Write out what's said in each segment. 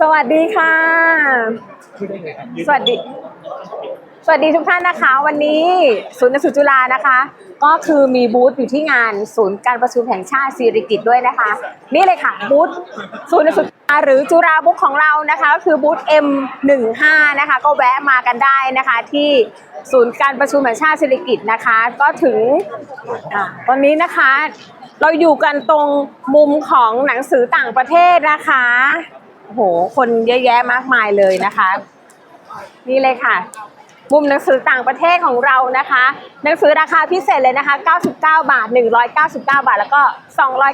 สวัสดีค่ะ สวัสดี สวัสดีทุกท่านนะคะ วันนี้ศูนย์หนังสือจุฬานะคะ ก็คือมีบูธอยู่ที่งานศูนย์การประชุมแห่งชาติศิริกิตด้วยนะคะ นี่เลยค่ะบูธศูนย์หนังสือจุฬาหรือจุฬาบุ๊กของเรานะคะก็คือบูธ M15 นะคะ ก็แวะมากันได้นะคะที่ศูนย์การประชุมแห่งชาติศิริกิตนะคะ ก็ถึงอ่าตอนนี้นะคะ เราอยู่กันตรงมุมของหนังสือต่างประเทศนะคะ โห คนเยอะแยะมากมายเลยนะคะ นี่เลยค่ะ มุมหนังสือต่างประเทศของเรานะคะ หนังสือราคาพิเศษเลยนะคะ 99 บาท 199 บาท แล้วก็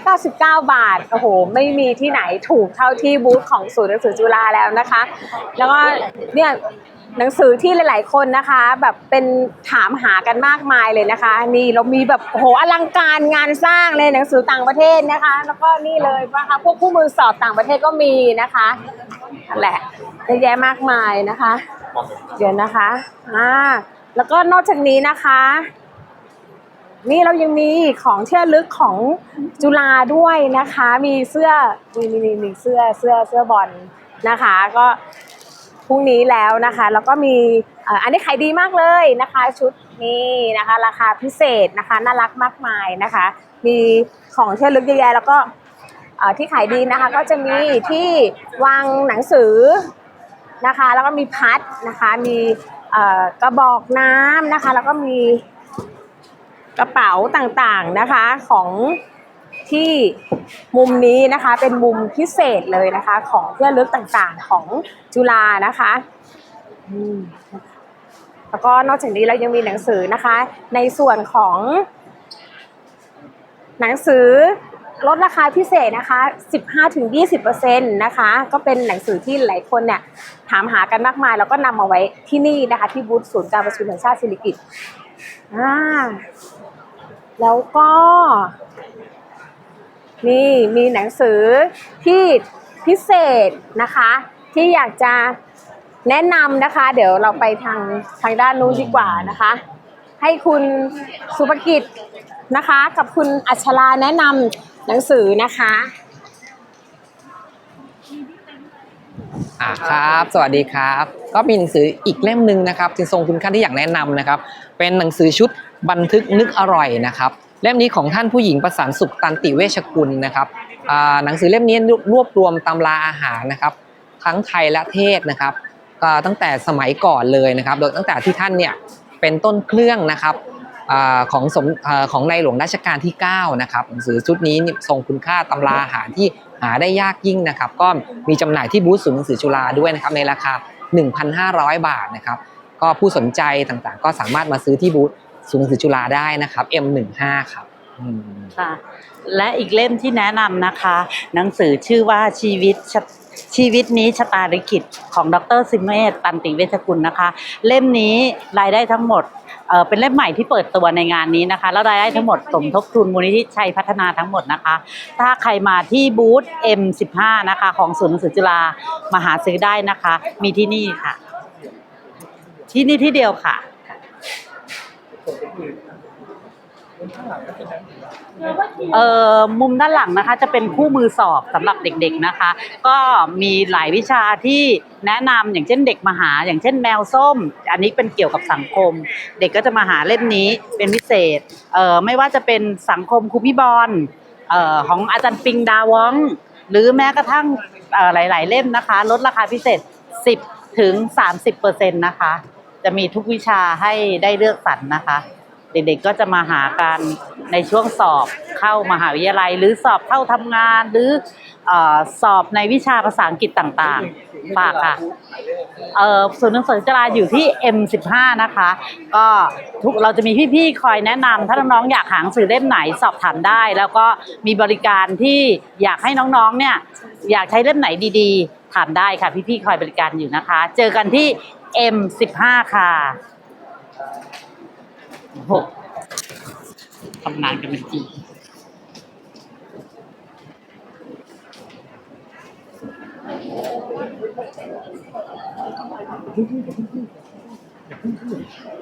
299 บาท โอ้โห ไม่มีที่ไหนถูกเท่าที่บูธของศูนย์หนังสือจุฬาแล้วนะคะ แล้วก็เนี่ย หนังสือที่หลาย ๆ คนนะคะ แบบเป็นถามหากันมากมายเลยนะคะ นี่เรามีแบบโหอลังการงานสร้างเลยหนังสือต่างประเทศนะคะ แล้วก็นี่เลยนะคะพวกคู่มือสอบต่างประเทศก็มีนะคะนั่นแหละเยอะแยะมากมายนะคะ เดี๋ยวนะคะอ่าแล้วก็นอกจากนี้นะคะ นี่เรายังมีของเที่ระลึกของจุฬาด้วยนะคะ มีเสื้อมีมีมีมีเสื้อเสื้อเสื้อบอลนะคะ ก็ พรุ่งนี้แล้วนะคะ แล้วก็มีอันนี้ขายดีมากเลยนะคะ ชุดนี้นะคะ ราคาพิเศษนะคะน่ารักมากมายนะคะ มีของเที่ระลึกเยอะแยะแล้วก็ที่ขายดีนะคะก็จะมีที่วางหนังสือนะคะ แล้วก็มีพัดนะคะ มีกระบอกน้ำนะคะ แล้วก็มีกระเป๋าต่างๆนะคะของ ที่มุมนี้นะคะเป็นมุมพิเศษเลยนะคะ ของที่ระลึกต่างๆของจุฬานะคะอืมแล้วก็นอกจากนี้เรายังมีหนังสือนะคะ ในส่วนของ หนังสือลดราคาพิเศษนะคะ 15-20%นะคะ ก็เป็นหนังสือที่หลายคนเนี่ยถามหากันมากมาย แล้วก็นำมาไว้ที่นี่นะคะ ที่บูธศูนย์การประชุมแห่งชาติศิริกิติ์อ่าแล้วก็ นี่มีหนังสือที่พิเศษนะคะ ที่อยากจะแนะนำนะคะ เดี๋ยวเราไปทางทางด้านนู้นดีกว่านะคะ ให้คุณสุภกิจนะคะ กับคุณอัชราแนะนำหนังสือนะคะอ่าครับ สวัสดีครับ ก็มีหนังสืออีกเล่มหนึ่งนะครับที่ทรงคุณค่าที่อยากแนะนำนะครับ เป็นหนังสือชุดบันทึกนึกอร่อยนะครับ เล่มนี้ของท่านผู้หญิงประสานสุขตันติเวชกุลนะครับหนังสือเล่มนี้รวบรวมตำราอาหารนะครับทั้งไทยและเทศนะครับตั้งแต่สมัยก่อนเลยนะครับ โดยตั้งแต่ที่ท่านเนี่ยเป็นต้นเครื่องนะครับอของสมของในหลวงรัชกาลที่9นะครับหนังสือชุดนี้ทรงคุณค่าตำราอาหารที่หาได้ยากยิ่งนะครับ ก็มีจำหน่ายที่บูธศูนย์หนังสือจุฬาด้วยนะครับในราคา 1,500 บาทนะครับก็ผู้สนใจต่างๆ ก็สามารถมาซื้อที่บูธ ศูนย์หนังสือจุฬาได้นะครับ M15 ครับอืมค่ะและอีกเล่มที่แนะนำนะคะ หนังสือชื่อว่าชีวิตชะชีวิตนี้ชะตาลิขิตของดรซิมเมตตันติเวชกุลนะคะ เล่มนี้รายได้ทั้งหมดเอ่อเป็นเล่มใหม่ที่เปิดตัวในงานนี้นะคะ แล้วรายได้ทั้งหมดสมทบทุนมูลนิธิชัยพัฒนาทั้งหมดนะคะ ถ้าใครมาที่บูธ M15 นะคะ ของศูนย์หนังสือจุฬามาหาซื้อได้นะคะ มีที่นี่ค่ะ ที่นี่ที่เดียวค่ะ เอ่อมุมด้านหลังนะคะจะเป็นคู่มือสอบสำหรับเด็กๆนะคะ ก็มีหลายวิชาที่แนะนำอย่างเช่นเด็กมาหา อย่างเช่นแมวส้ม อันนี้เป็นเกี่ยวกับสังคม เด็กก็จะมาหาเล่มนี้เป็นพิเศษเอ่อไม่ว่าจะเป็นสังคมครูพี่บอลเอ่อของอาจารย์ปิงดาวอง หรือแม้กระทั่งเอ่อหลายๆเล่มนะคะ ลดราคาพิเศษ 10ถึง30เปอร์เซ็นต์นะคะ จะมีทุกวิชาให้ได้เลือกสรรนะคะ เด็กๆก็จะมาหากันในช่วงสอบเข้ามหาวิทยาลัย หรือสอบเข้าทำงาน หรืออสอบในวิชาภาษาอังกฤษต่างๆ ฝากค่ะเออศูนย์หนังสือจราอยู่ที่ M15 นะคะ ก็ทุกเราจะมีพี่ๆคอยแนะนำถ้าน้องๆอยากหาหนังสือเล่มไหนสอบถามได้ แล้วก็มีบริการที่อยากให้น้องๆเนี่ยอยากใช้เล่มไหนดีๆ ถามได้ค่ะพี่ๆคอยบริการอยู่นะคะ เจอกันที่ M15 ค่ะ โอ้โหทำงานกันเป็นทีมค